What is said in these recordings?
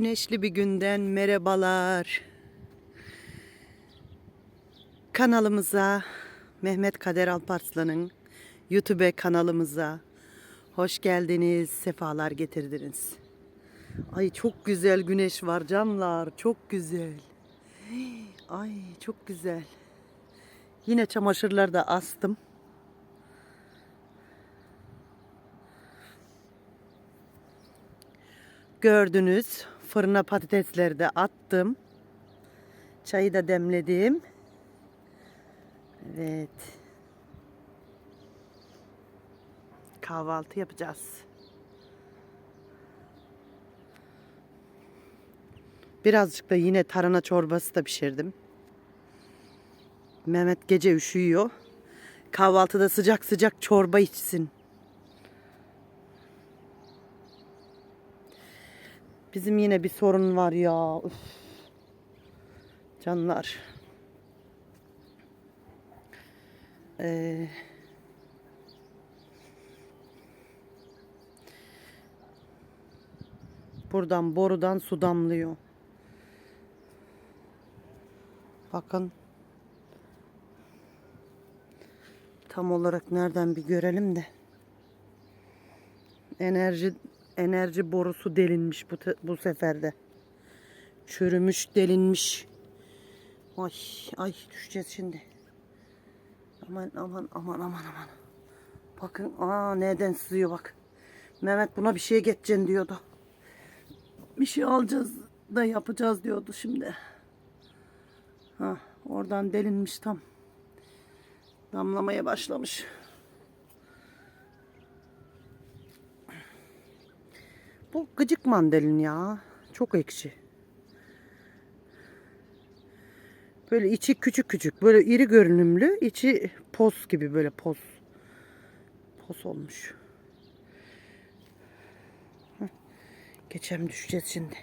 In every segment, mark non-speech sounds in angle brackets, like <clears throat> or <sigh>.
Güneşli bir günden merhabalar. Kanalımıza Mehmet Kader Alparslan'ın YouTube kanalımıza hoş geldiniz, sefalar getirdiniz. Ay çok güzel güneş var canlar, çok güzel. Ay çok güzel. Yine çamaşırları da astım. Gördünüz fırına patatesleri de attım. Çayı da demledim. Evet. Kahvaltı yapacağız. Birazcık da yine tarhana çorbası da pişirdim. Mehmet gece üşüyor. Kahvaltıda sıcak sıcak çorba içsin. Bizim yine bir sorun var ya. Üf. Canlar. Ee, buradan borudan su damlıyor. Bakın. Tam olarak nereden bir görelim de. Enerji enerji borusu delinmiş bu bu seferde. Çürümüş, delinmiş. Ay ay düşeceğiz şimdi. Aman aman aman aman aman. Bakın aa nereden sızıyor bak. Mehmet buna bir şey geçeceksin diyordu. Bir şey alacağız da yapacağız diyordu şimdi. Ha oradan delinmiş tam. Damlamaya başlamış. Bu gıcık mandalin ya. Çok ekşi. Böyle içi küçük küçük. Böyle iri görünümlü. içi pos gibi böyle pos. Pos olmuş. Geçem düşeceğiz şimdi.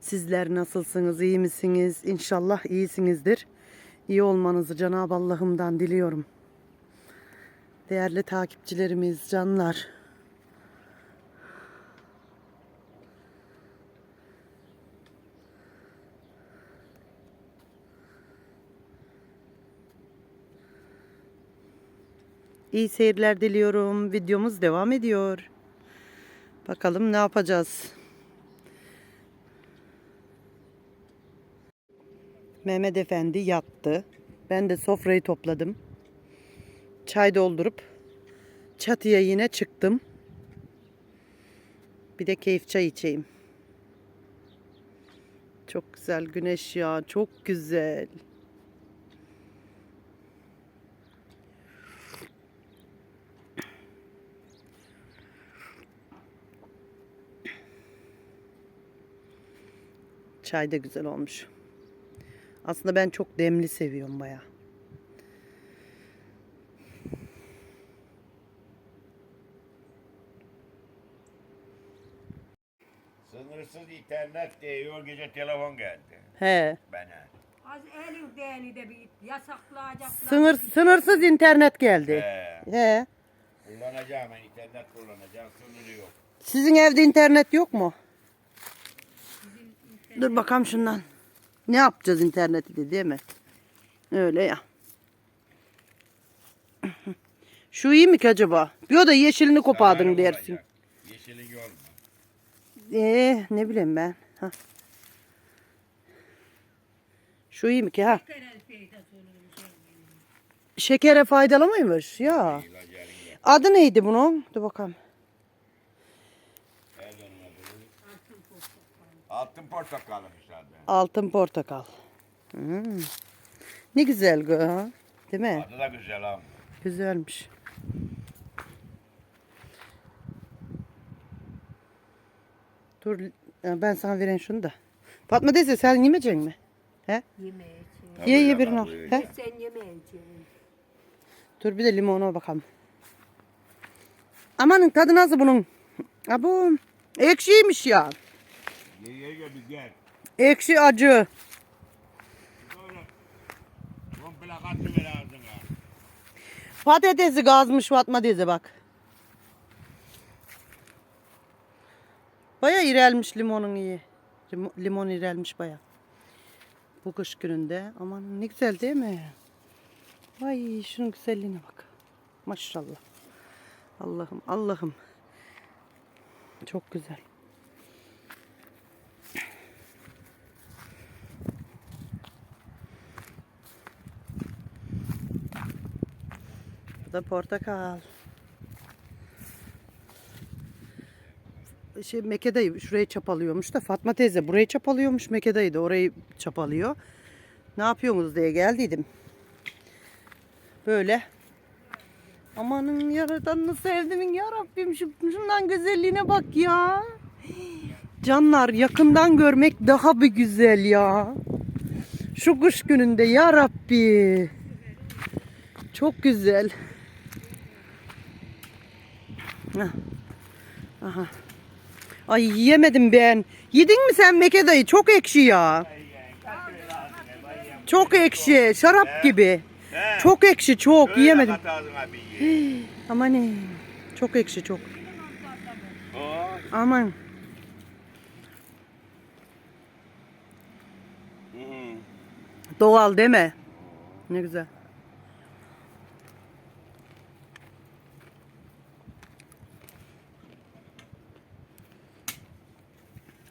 Sizler nasılsınız? iyi misiniz? İnşallah iyisinizdir. İyi olmanızı Cenab-ı Allah'ımdan diliyorum. Değerli takipçilerimiz, canlar. İyi seyirler diliyorum. Videomuz devam ediyor. Bakalım ne yapacağız? Mehmet Efendi yattı. Ben de sofrayı topladım. Çay doldurup çatıya yine çıktım. Bir de keyif çay içeyim. Çok güzel güneş ya, çok güzel. Çay da güzel olmuş. Aslında ben çok demli seviyorum baya. Sınırsız internet diyor gece telefon geldi He. bana. Az elin değeni de bir yasaklayacaklar. Sınır, sınırsız internet geldi. Ee, He. kullanacağım ben internet kullanacağım sınırı yok. Sizin evde internet yok mu? Dur bakalım şundan. Ne yapacağız interneti de değil mi? Öyle ya. Şu iyi mi ki acaba? Bir o da yeşilini kopardın Zararı dersin. olacak. Yeşilin yolma. Ee, ne bileyim ben. Ha. Şu iyi mi ki ha? Şekere faydalı mıymış? Ya. Adı neydi bunun? Dur bakalım. Altın portakalıymış adı. Altın portakal. Hmm. Ne güzel ha? Değil mi? Adı da güzel ama. Güzelmiş. Dur ya ben sana vereyim şunu da. Fatma teyze sen yemeyecek mi? He? Tabii Ye ye birini al. He? Sen yemeği Dur bir de limona bakalım. Amanın tadı nasıl bunun? Abo ekşiymiş ya. Ye ye ye bir gel. Ekşi acı. Komple katıver ağzına. Patatesi gazmış Fatma teyze bak. Baya irelmiş limonun iyi. Lim- Limon irelmiş baya. Bu kış gününde. Aman ne güzel değil mi? Vay şunun güzelliğine bak. Maşallah. Allah'ım Allah'ım. Çok güzel. Bu da portakal. Şey Mekke dayı şurayı çapalıyormuş da Fatma teyze burayı çapalıyormuş da orayı çapalıyor. Ne yapıyorsunuz diye geldiydim. Böyle. Amanın yaradanını sevdimin ya Rabbim şu, şundan güzelliğine bak ya. Canlar yakından görmek daha bir güzel ya. Şu kış gününde ya Rabbi. Çok güzel. Aha. Ay yiyemedim ben. Yedin mi sen Meke dayı? Çok ekşi ya. Çok ekşi. Şarap gibi. Çok ekşi çok. Yiyemedim. <gasps> Aman ne? Çok ekşi çok. Aman. Doğal deme. Ne güzel.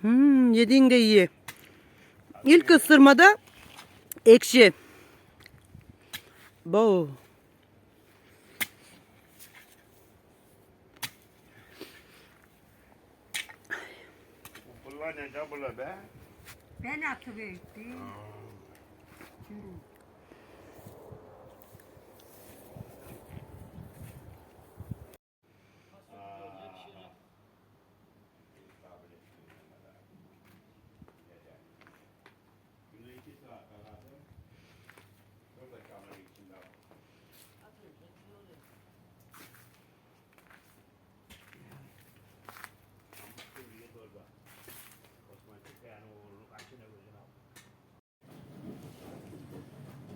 Hmm, yediğin de iyi. İlk ısırmada ekşi. Bo. Bunlar ne de bunlar be? Ben atıverdim.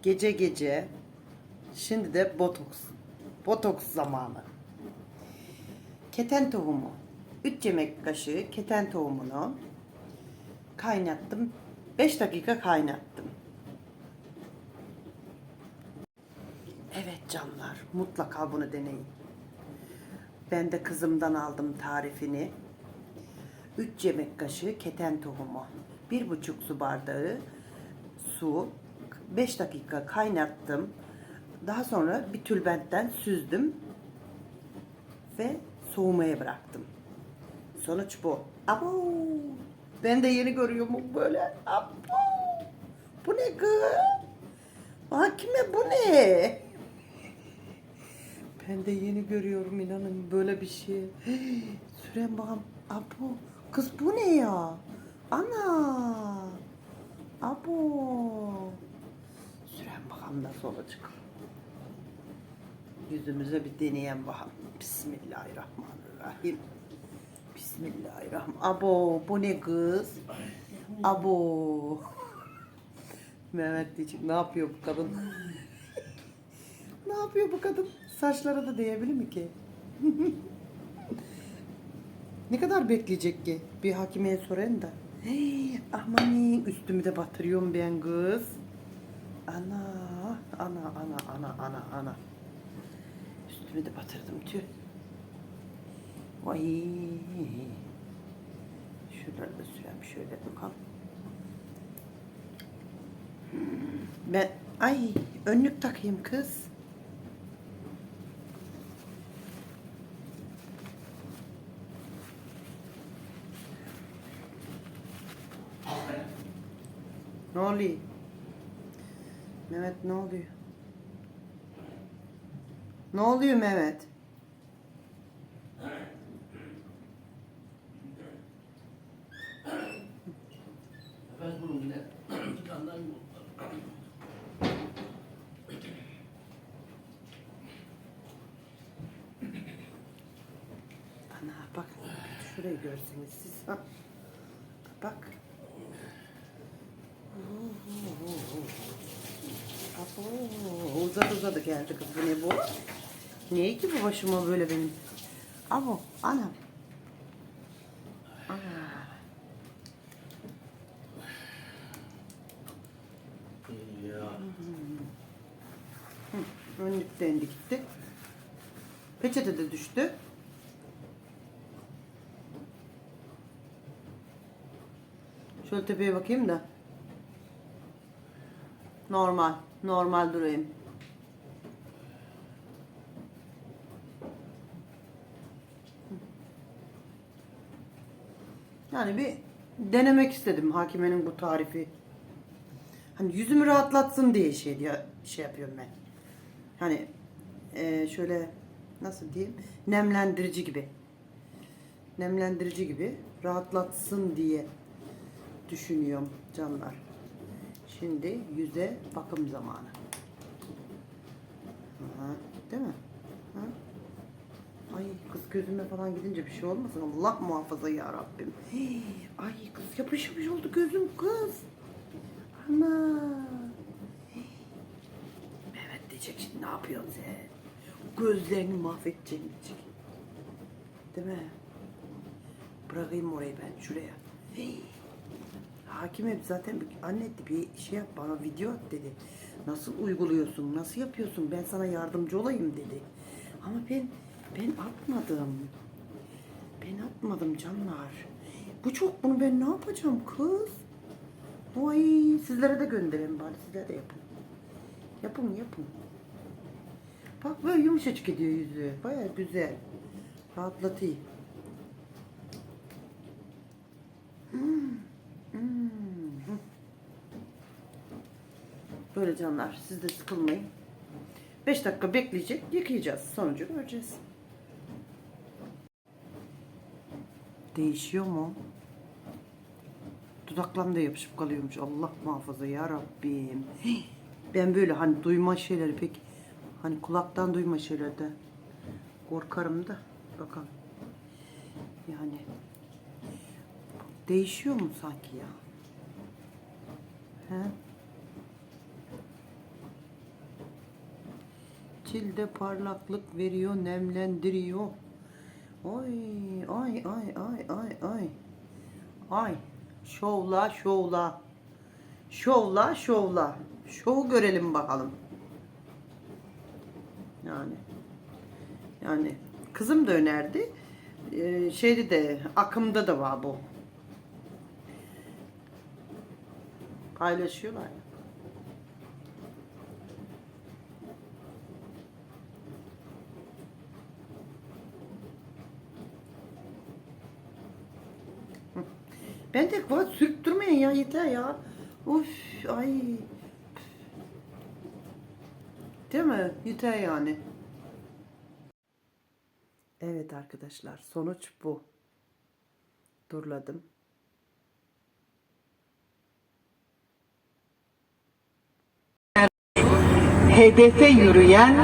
Gece gece. Şimdi de botoks. Botoks zamanı. Keten tohumu. 3 yemek kaşığı keten tohumunu kaynattım. 5 dakika kaynattım. Evet canlar, mutlaka bunu deneyin. Ben de kızımdan aldım tarifini. 3 yemek kaşığı keten tohumu, 1,5 su bardağı su, 5 dakika kaynattım. Daha sonra bir tülbentten süzdüm ve soğumaya bıraktım. Sonuç bu. Abo! Ben de yeni görüyorum böyle. Abo! Bu ne kız? Hakime bu ne? Ben de yeni görüyorum inanın böyle bir şey. Süren bakalım. Abo. Kız bu ne ya? Ana. Abo. Bakalım nasıl olacak. Yüzümüze bir deneyen bakalım. Bismillahirrahmanirrahim. Bismillahirrahmanirrahim. Abo bu ne kız? Abo. <laughs> Mehmet diyecek ne yapıyor bu kadın? <laughs> ne yapıyor bu kadın? Saçlara da değebilir mi ki? <laughs> ne kadar bekleyecek ki? Bir hakimeye sorayım da. Hey, aman üstümü de batırıyorum ben kız. Ana, ana, ana, ana, ana, ana. Üstümü de batırdım tüh. Vay. Şuraları da sürem şöyle bakalım. Ben ay önlük takayım kız. Ne oluyor? Mehmet ne oluyor? Ne oluyor Mehmet? Ana bak şurayı görseniz siz. Ha. Bak. Abo, uzadı uzadı geldi kız. Bu ne bu? Niye ki bu başıma böyle benim? Abo, anam. Ya. Önlük de indi gitti. Peçete de düştü. Şöyle tepeye bakayım da. Normal. Normal durayım. Yani bir denemek istedim hakimenin bu tarifi. Hani yüzümü rahatlatsın diye şey diye şey yapıyorum ben. Hani eee, şöyle nasıl diyeyim nemlendirici gibi. Nemlendirici gibi rahatlatsın diye düşünüyorum canlar. Şimdi yüze bakım zamanı. Aha, değil mi? Ha? Ay kız gözüme falan gidince bir şey olmasın. Allah muhafaza ya Rabbim. Hey, <gasps> ay kız yapış oldu gözüm kız. Ana. <gasps> Mehmet diyecek şimdi ne yapıyorsun sen? Gözlerini mahvedeceğim diyecek. Değil mi? Bırakayım orayı ben şuraya. Hey. Hakim hep zaten anne bir şey yap bana video at dedi. Nasıl uyguluyorsun, nasıl yapıyorsun ben sana yardımcı olayım dedi. Ama ben ben atmadım. Ben atmadım canlar. Bu çok bunu ben ne yapacağım kız? Vay sizlere de göndereyim bari sizler de yapın. Yapın yapın. Bak böyle yumuşacık gidiyor yüzü. Baya güzel. Rahatlatıyor. Böyle canlar siz de sıkılmayın. 5 dakika bekleyecek yıkayacağız. Sonucu göreceğiz. Değişiyor mu? Dudaklarım da yapışıp kalıyormuş. Allah muhafaza ya Rabbim. Ben böyle hani duyma şeyleri pek hani kulaktan duyma şeylerde korkarım da bakalım. Yani değişiyor mu sanki ya? He? Cilde parlaklık veriyor, nemlendiriyor. Ay ay ay ay ay ay. Ay şovla şovla. Şovla şovla. Şov görelim bakalım. Yani yani kızım da önerdi. Ee, şeyde de akımda da var bu. Paylaşıyorlar. ya. Ben de var sürttürmeyin ya yeter ya. Uf ay. Değil mi? Yeter yani. Evet arkadaşlar sonuç bu. Durladım. Hedefe yürüyen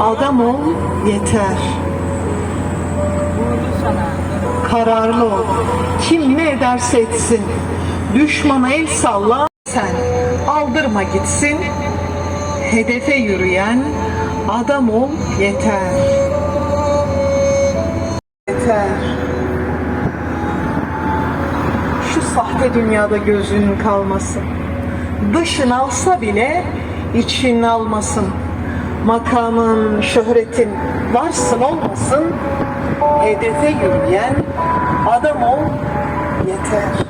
adam ol yeter. Kararlı ol. Kim ne ederse etsin. Düşmana el salla sen. Aldırma gitsin. Hedefe yürüyen adam ol yeter. Yeter. Şu sahte dünyada gözün kalmasın. Dışın alsa bile için almasın. Makamın, şöhretin varsın olmasın. Hedefe yürüyen adam ol yeter.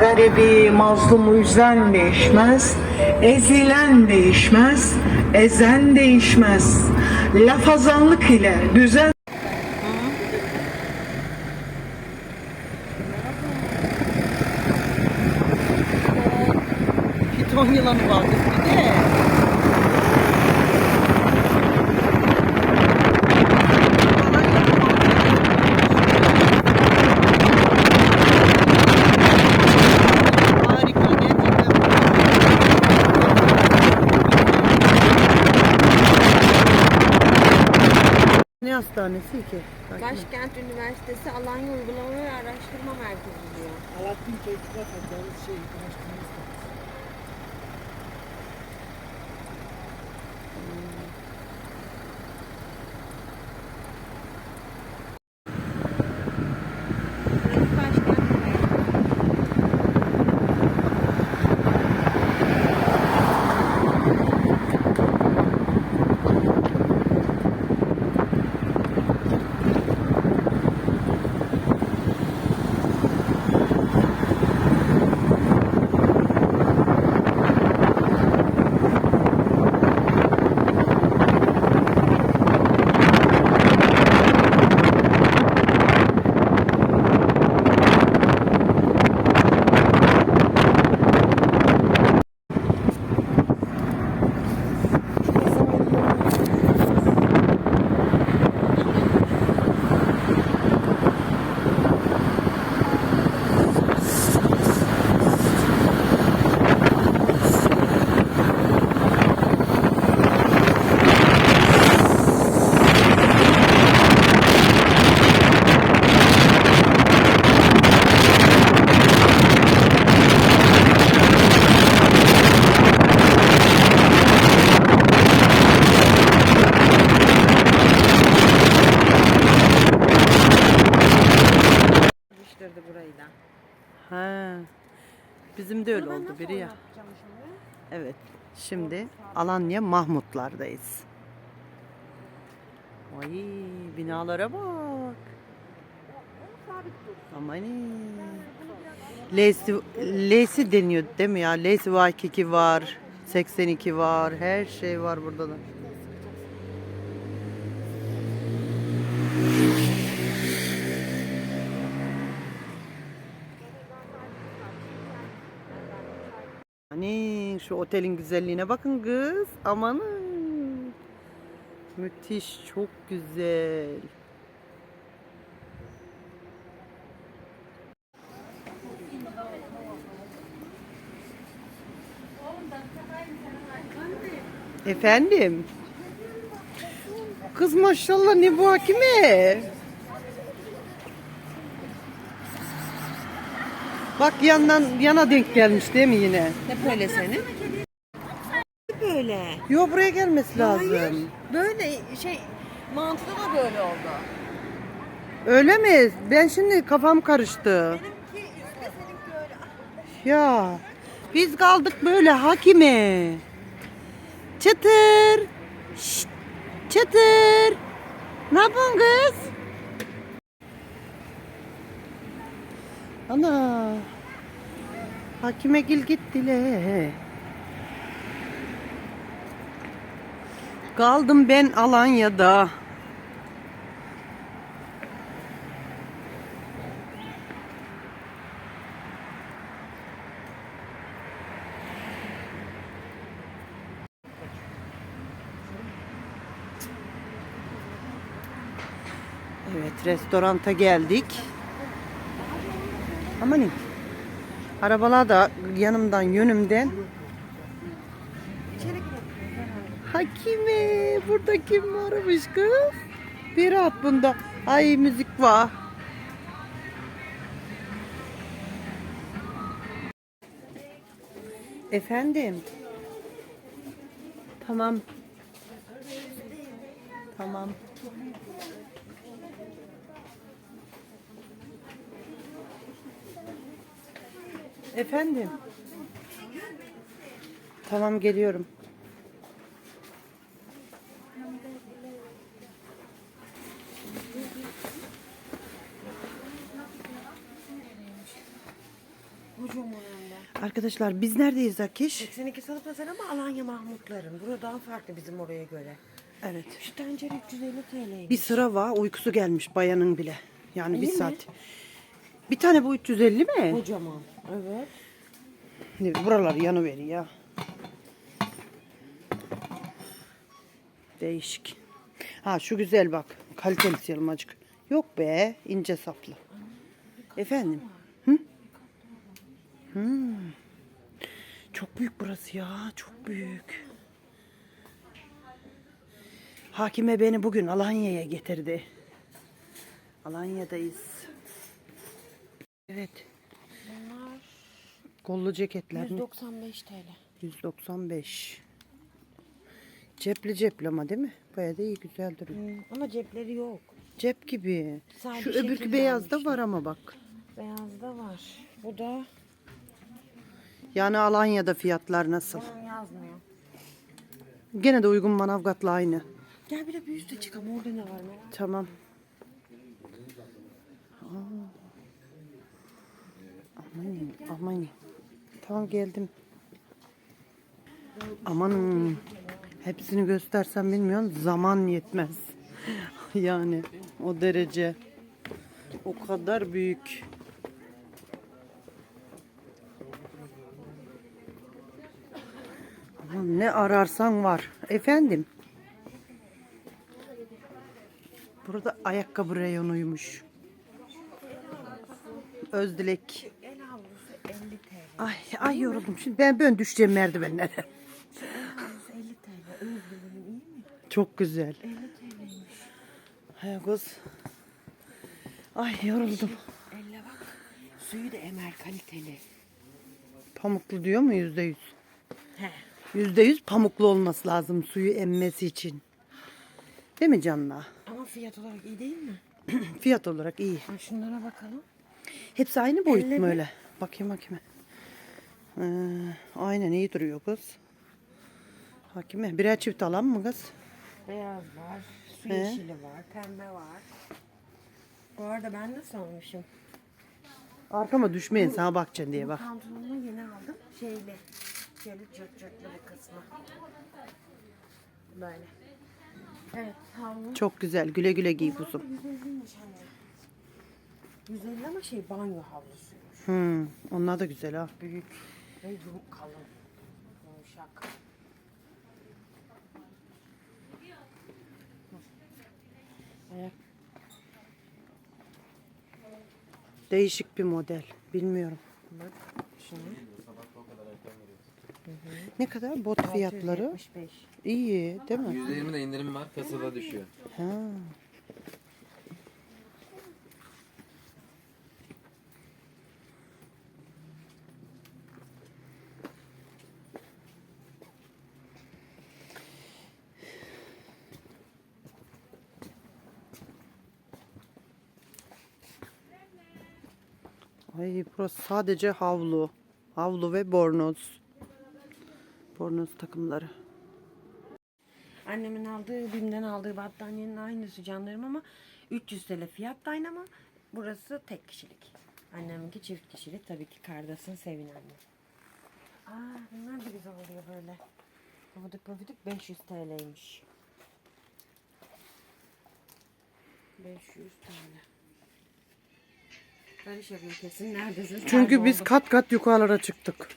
Garibi, mazlumu üzen değişmez, ezilen değişmez, ezen değişmez. Lafazanlık ile düzen yılanı vardı bir de. Ne hastanesi ki? Başkent Üniversitesi Alanya Uygulama ve Araştırma Merkezi diyor. Alaaddin Teşkilat Hakkı şey, araştırma. Evet. Şimdi Alanya Mahmutlardayız. Ay binalara bak. Aman Leysi, Leysi deniyor değil mi ya? Leysi Waikiki var. 82 var. Her şey var burada da. Hani şu otelin güzelliğine bakın kız. Amanın. Müthiş, çok güzel. Efendim? Kız maşallah ne bu hakime? Bak yandan yana denk gelmiş değil mi yine? Ne böyle senin? Böyle. Yo buraya gelmesi lazım. Hayır. Böyle şey mantıda da böyle oldu. Öyle mi? Ben şimdi kafam karıştı. Benimki üstte seninki öyle. Ya biz kaldık böyle hakime. Çıtır. Şşt, çıtır. Ne yapıyorsun kız? Ana. Hakime gil gittiler. Kaldım ben Alanya'da. Evet, restoranta geldik. Amanin. Arabalar da yanımdan, yönümden. Hakime, burada kim varmış kız? Berat bunda. Ay müzik var. Efendim. Tamam. Tamam. Efendim. Tamam geliyorum. Arkadaşlar biz neredeyiz Akiş? 82 salı pazar ama Alanya Mahmutların. Burada daha farklı bizim oraya göre. Evet. Şu tencere 350 TL'ymiş. Bir sıra var uykusu gelmiş bayanın bile. Yani bir İyi mi? saat. Bir tane bu 350 mi? Kocaman. Evet. Ne, Buralar yanı ya. Değişik. Ha şu güzel bak. Kaliteli yılmacık. Yok be ince saplı. Efendim? Hı? Hmm. Çok büyük burası ya. Çok büyük. Hakime beni bugün Alanya'ya getirdi. Alanya'dayız. Evet. Bunlar Kollu ceketler. 195 TL. 195. Cepli cepli ama değil mi? Bayağı da iyi güzel duruyor. Hmm, Ama cepleri yok. Cep gibi. Sadece Şu öbürkü beyazda var ama bak. Beyazda var. Bu da Yani Alanya'da fiyatlar nasıl? bunun yazmıyor. Gene de uygun Manavgat'la aynı. Gel bir de bir üste çıkalım. Orada ne var merak Tamam. Aa. Aman aman. Tamam geldim. Amanın. Hepsini göstersem bilmiyorum. Zaman yetmez. <laughs> yani o derece. O kadar büyük. Aman ne ararsan var. Efendim. Burada ayakkabı reyonuymuş. Özdilek. El havlusu 50 TL. Ay, ay yoruldum. Şimdi ben ben düşeceğim merdivenlere. El havlusu 50 TL. Özgürlüğüm iyi mi? Çok güzel. 50 TL'ymiş. Hay kız. Ay yoruldum. Elle bak. Suyu da emer kaliteli. Pamuklu diyor mu yüzde yüz? He. Yüzde yüz pamuklu olması lazım suyu emmesi için. Değil mi canına? Ama fiyat olarak iyi değil mi? <clears throat> Fiyat olarak iyi. Ha, şunlara bakalım. Hepsi aynı boyut Elle mu mi? öyle? Bakayım bakayım. Ee, aynen iyi duruyor kız. Hakime birer çift alan mı kız? Beyaz var, su He. yeşili var, pembe var. Bu arada ben nasıl almışım? Arkama düşmeyin sana bakacaksın diye bak. Pantolonumu yeni aldım. Şeyli. Şöyle cırt cırtlı bir kısmı. Böyle. Evet havlu. Çok güzel güle güle giy kuzum. 150'ymiş hani. 150 ama şey banyo havlusuymuş. Hmm, onlar da güzel ha. Büyük ve yum kalın. Yumuşak. Ayak Değişik bir model. Bilmiyorum. bak şunu. Ne kadar bot fiyatları? 675. İyi değil mi? %20 de indirim var kasada düşüyor. Ha. Ay burası sadece havlu. Havlu ve bornoz. Bornoz takımları. Annemin aldığı, BİM'den aldığı battaniyenin aynısı canlarım ama 300 TL fiyat da aynı ama burası tek kişilik. Anneminki çift kişilik. Tabii ki kardasın sevin anne. Aa bunlar da güzel oluyor böyle. Pabuduk pabuduk 500 TL'ymiş. 500 TL. Barış arıyor kesin neredesin? Çünkü biz kat kat yukarılara çıktık.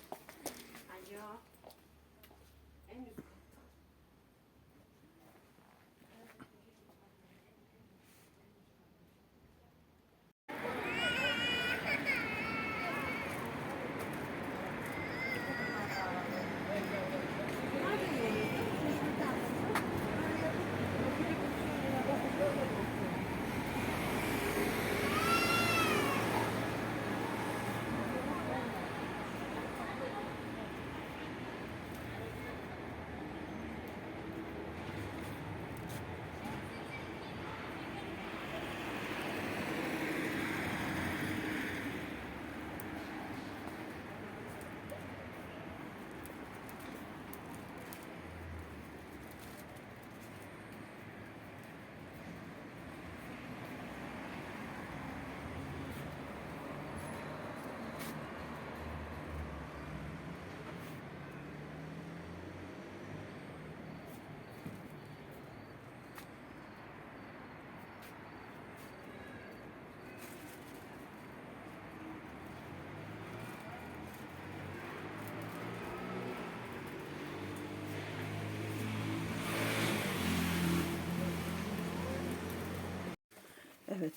Evet.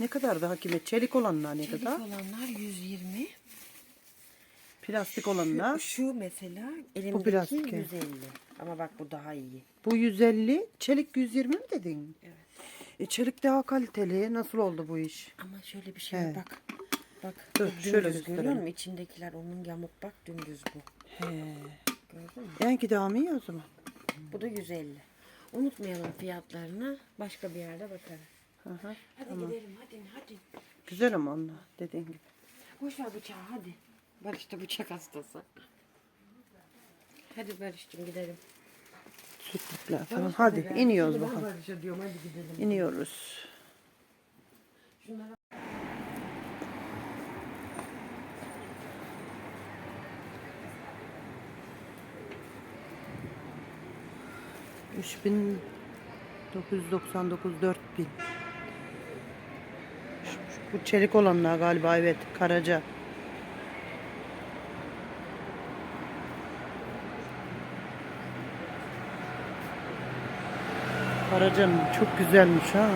Ne kadar da hakime? Çelik olanlar ne Çelik kadar? olanlar 120. Plastik olanlar. Şu, şu mesela elimdeki plastik. 150. Ama bak bu daha iyi. Bu 150, çelik 120 mi dedin? Evet. E, çelik daha kaliteli. Nasıl oldu bu iş? Ama şöyle bir şey var, bak. Bak Dur, şöyle görüyor musun? İçindekiler onun yamuk bak dümdüz bu. He. Gördün mü? Yani daha mı iyi o zaman? Bu da 150. Unutmayalım fiyatlarını. Başka bir yerde bakarız. Aha. Hadi gidelim hadi hadi. Güzel ama onlar dediğin gibi. Boş ver bıçağı hadi. Barış da bıçak hastası. Hadi Barış'cığım gidelim. Sütlükler falan. Hadi iniyoruz bakalım. Barış'a diyorum hadi gidelim. İniyoruz. Şunlara Üç bin 999 4000. Şu- şu- Bu çelik olanlar galiba evet Karaca. Karaca'nın çok güzelmiş ha.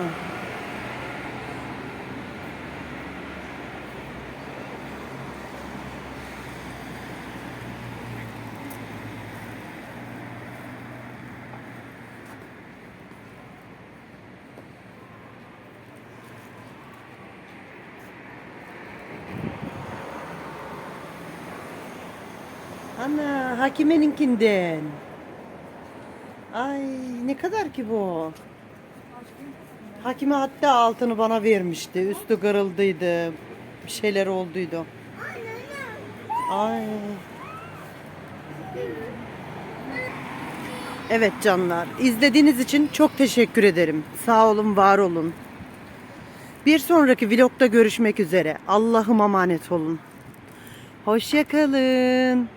Ana Hakime'ninkinden. Ay ne kadar ki bu? Hakime hatta altını bana vermişti. Üstü kırıldıydı. Bir şeyler olduydu. Ay. Evet canlar, izlediğiniz için çok teşekkür ederim. Sağ olun, var olun. Bir sonraki vlogda görüşmek üzere. Allah'ım emanet olun. Hoşça kalın.